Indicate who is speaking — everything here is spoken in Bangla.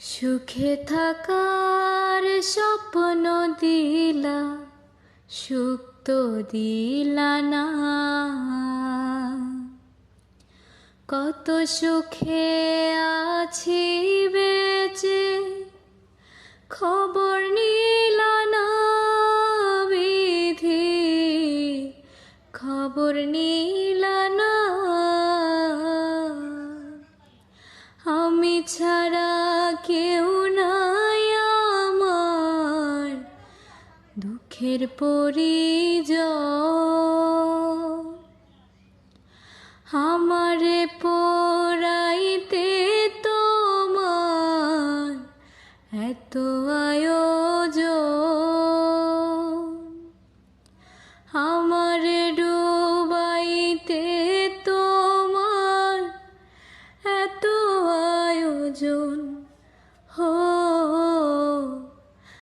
Speaker 1: সুখে থাকার স্বপ্ন দিলা, সুখ তো দিলা না। কত সুখে আছি বেঁচে, খবর নিলা না বিধি, খবর নিলা না দুঃখের পরিজন আমারে পড়াইতে তোমার এত আয়োজন। আমারে ডুবাইতে তোমার এত আয়োজন।